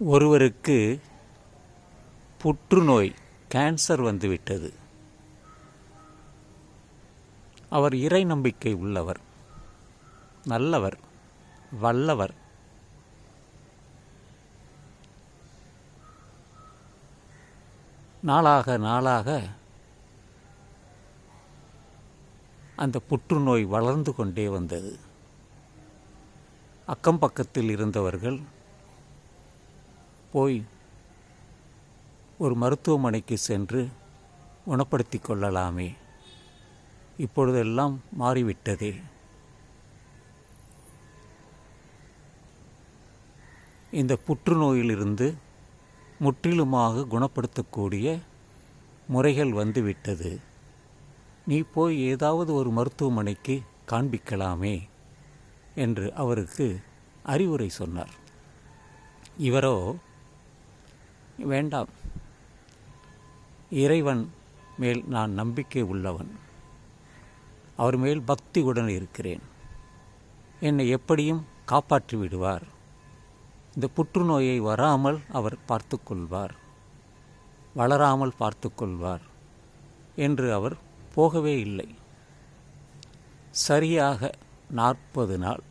ஒருவருக்கு புற்றுநோய் கேன்சர் வந்துவிட்டது. அவர் இறை நம்பிக்கை உள்ளவர் நல்லவர் வல்லவர். நாளாக நாளாக அந்த புற்றுநோய் வளர்ந்து கொண்டே வந்தது. அக்கம் பக்கத்தில் இருந்தவர்கள் போய் ஒரு மருத்துவமனைக்கு சென்று குணப்படுத்தி கொள்ளலாமே. இப்பொழுதெல்லாம் மாறிவிட்டதே. இந்த புற்றுநோயிலிருந்து முற்றிலுமாக குணப்படுத்தக்கூடிய முறைகள் வந்துவிட்டது. நீ போய் ஏதாவது ஒரு மருத்துவமனைக்கு காண்பிக்கலாமே என்று அவருக்கு அறிவுரை சொன்னார். இவரோ வேண்டாம். இறைவன் மேல் நான் நம்பிக்கை உள்ளவன். அவர் மேல் பக்தியுடன் இருக்கிறேன். என்னை எப்படியும் காப்பாற்றி விடுவார். இந்த புற்றுநோயை வராமல் அவர் பார்த்து கொள்வார். வளராமல் பார்த்து கொள்வார் என்று அவர் போகவே இல்லை. சரியாக நாற்பது நாள்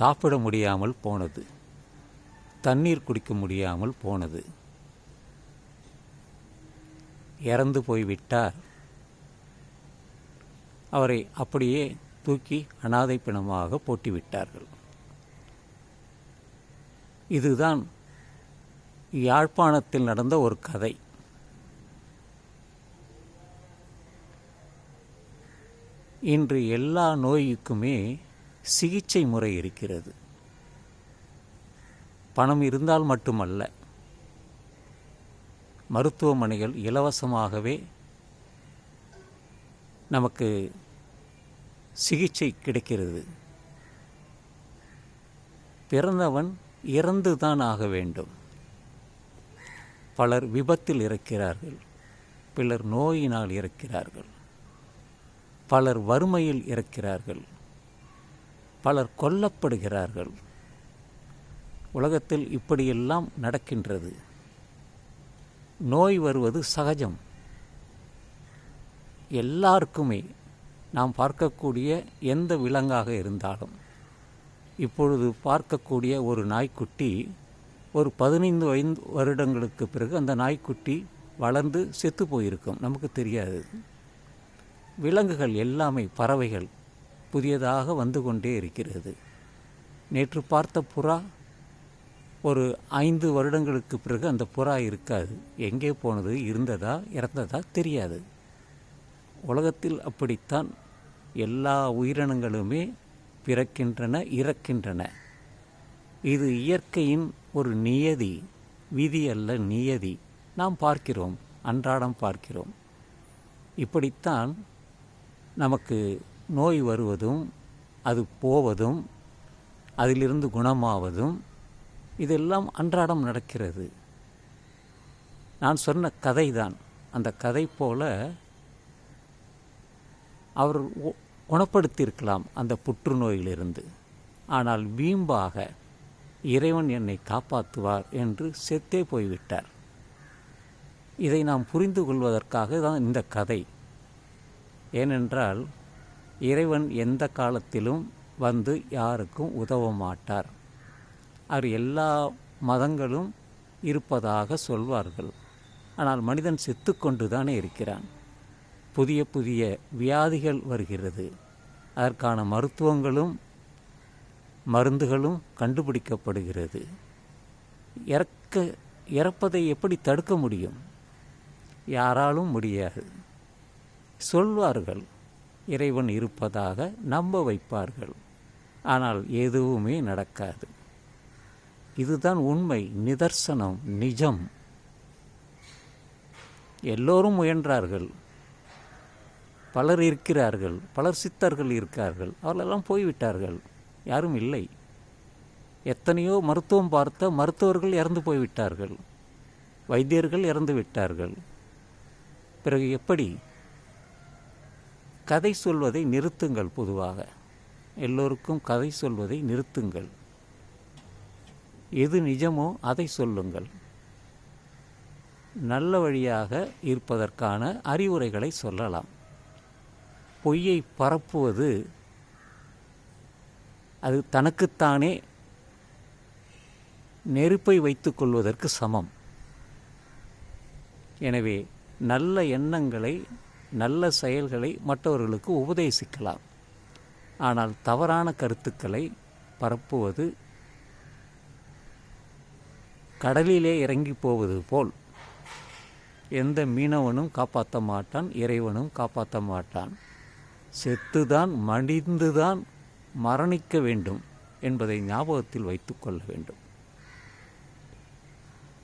சாப்பிட முடியாமல் போனது. தண்ணீர் குடிக்க முடியாமல் போனது. இறந்து போய்விட்டார் அவரை அப்படியே தூக்கி அனாதை பிணமாக போட்டிவிட்டார்கள் இதுதான் யாழ்ப்பாணத்தில் நடந்த ஒரு கதை. இன்று எல்லா நோய்க்குமே சிகிச்சை முறை இருக்கிறது. பணம் இருந்தால் மட்டுமல்ல மருத்துவமனைகள் இலவசமாகவே நமக்கு சிகிச்சை கிடைக்கிறது. பிறந்தவன் இறந்துதான் ஆக வேண்டும். பலர் விபத்தில் இறக்கிறார்கள் பலர் நோயினால் இறக்கிறார்கள் பலர் வறுமையில் இறக்கிறார்கள் பலர் கொல்லப்படுகிறார்கள். உலகத்தில் இப்படியெல்லாம் நடக்கின்றது. நோய் வருவது சகஜம். எல்லாருக்குமே நாம் பார்க்கக்கூடிய எந்த விலங்காக இருந்தாலும் இப்பொழுது பார்க்கக்கூடிய ஒரு நாய்க்குட்டி ஒரு பதினைந்து ஐந்து வருடங்களுக்கு பிறகு அந்த நாய்க்குட்டி வளர்ந்து செத்து போயிருக்கும். நமக்கு தெரியாது. விலங்குகள் எல்லாமே பறவைகள் புதியதாக வந்து கொண்டே இருக்கிறது. நேற்று பார்த்த புறா ஒரு ஐந்து வருடங்களுக்கு பிறகு அந்த புறா இருக்காது. எங்கே போனது இருந்ததா இறந்ததா தெரியாது. உலகத்தில் அப்படித்தான் எல்லா உயிரினங்களுமே பிறக்கின்றன இறக்கின்றன. இது இயற்கையின் ஒரு நியதி விதி அல்ல நியதி. நாம் பார்க்கிறோம் அன்றாடம் பார்க்கிறோம். இப்படித்தான் நமக்கு நோய் வருவதும் அது போவதும் அதிலிருந்து குணமாவதும் இதெல்லாம் அன்றாடம் நடக்கிறது. நான் சொன்ன கதை தான் அந்த கதை போல அவர் ஒ- குணப்படுத்தியிருக்கலாம் அந்த புற்றுநோயிலிருந்து. ஆனால் வீம்பாக இறைவன் என்னை காப்பாற்றுவார் என்று செத்தே போய்விட்டார். இதை நாம் புரிந்து கொள்வதற்காக தான் இந்த கதை. ஏனென்றால் இறைவன் எந்த காலத்திலும் வந்து யாருக்கும் உதவ மாட்டார் அவர் எல்லா மதங்களும் இருப்பதாக சொல்வார்கள். ஆனால் மனிதன் செத்துக்கொண்டு தானே இருக்கிறான். புதிய புதிய வியாதிகள் வருகிறது. அதற்கான மருத்துவங்களும் மருந்துகளும் கண்டுபிடிக்கப்படுகிறது. இறக்க இறப்பதை எப்படி தடுக்க முடியும்? யாராலும் முடியாது. சொல்வார்கள் இறைவன் இருப்பதாக நம்ப வைப்பார்கள். ஆனால் எதுவுமே நடக்காது. இதுதான் உண்மை நிதர்சனம் நிஜம். எல்லோரும் முயன்றார்கள். பலர் இருக்கிறார்கள் பலர் சித்தர்கள் இருக்கார்கள் அவர்களெல்லாம் போய்விட்டார்கள். யாரும் இல்லை. எத்தனையோ மருத்துவம் பார்த்த மருத்துவர்கள் இறந்து போய்விட்டார்கள். வைத்தியர்கள் இறந்து விட்டார்கள். பிறகு எப்படி கதை சொல்வதை நிறுத்துங்கள் பொதுவாக. எல்லோருக்கும் கதை சொல்வதை நிறுத்துங்கள். எது நிஜமோ அதை சொல்லுங்கள். நல்ல வழியாக இருப்பதற்கான அறிவுரைகளை சொல்லலாம். பொய்யை பரப்புவது அது தனக்குத்தானே நெருப்பை வைத்து கொள்வதற்கு சமம். எனவே நல்ல எண்ணங்களை நல்ல செயல்களை மற்றவர்களுக்கு உபதேசிக்கலாம். ஆனால் தவறான கருத்துக்களை பரப்புவது கடலிலே இறங்கி போவது போல். எந்த மீனவனும் காப்பாற்ற மாட்டான் இறைவனும் காப்பாற்ற மாட்டான். செத்துதான் மடிந்துதான் மரணிக்க வேண்டும் என்பதை ஞாபகத்தில் வைத்துக்கொள்ள வேண்டும்.